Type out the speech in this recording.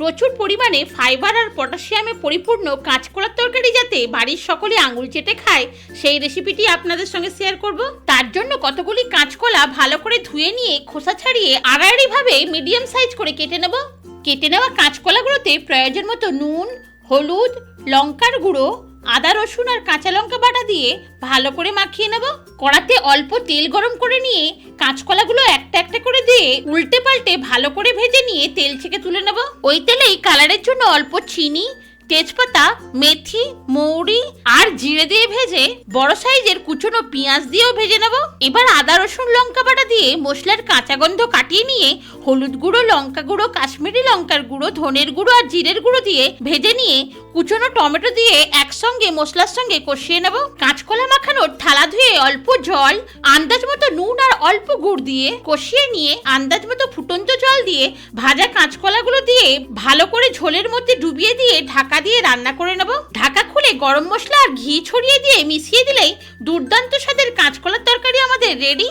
প্রচুর পরিমাণে ফাইবার আর পটাশিয়ামে পরিপূর্ণ কাঁচকলার তরকারি যাতে বাড়ির সকলে আঙুল চেটে খায়, সেই রেসিপিটি আপনাদের সঙ্গে শেয়ার করব। তার জন্য কতগুলি কাঁচকলা ভালো করে ধুয়ে নিয়ে খোসা ছাড়িয়ে আড়াআড়িভাবে মিডিয়াম সাইজ করে কেটে নেব। কেটে নেওয়া কাঁচকলাগুলোতে প্রয়োজন মতো নুন, হলুদ, লঙ্কার গুঁড়ো, আদা, রসুন আর কাঁচা লঙ্কা বাটা দিয়ে ভালো করে মাখিয়ে নেব। কড়াতে অল্প তেল গরম করে নিয়ে কাঁচকলাগুলো একটা একটা দিয়ে উল্টে পাল্টে ভালো করে ভেজে নিয়ে তেল থেকে তুলে নেব। ওই তেলেই কালারের জন্য অল্প চিনি, তেজপাতা, মেথি, মৌরি আর জিরে দিয়ে ভেজে বড় সাইজের কুচনো পেঁয়াজ দিয়েও ভেজে নেব। এবার আদা, রসুন, লঙ্কা বাটা দিয়ে মশলার কাঁচা গন্ধ কাটিয়ে নিয়ে হলুদ গুঁড়ো, লঙ্কা গুঁড়ো, কাশ্মীরি লঙ্কার গুঁড়ো, ধনের গুঁড়ো আর জিরের গুঁড়ো দিয়ে ভেজে নিয়ে কুচনো টমেটো দিয়ে একসঙ্গে মশলার সঙ্গে কষিয়ে নেব। কাঁচকলা মাখানোর থালা ধুয়ে অল্প জল, আন্দাজ মতো নুন আর অল্প গুড় দিয়ে কষিয়ে নিয়ে আন্দাজ মতো ফুটন্ত জল দিয়ে ভাজা কাঁচকলাগুলো দিয়ে ভালো করে ঝোলের মধ্যে ডুবিয়ে দিয়ে ঢাকা দিয়ে রান্না করে নেব। ঢাকা খুলে গরম মশলা আর ঘি ছড়িয়ে দিয়ে মিশিয়ে দিলেই দুর্দান্ত স্বাদের কাঁচকলার তরকারি আমাদের রেডি।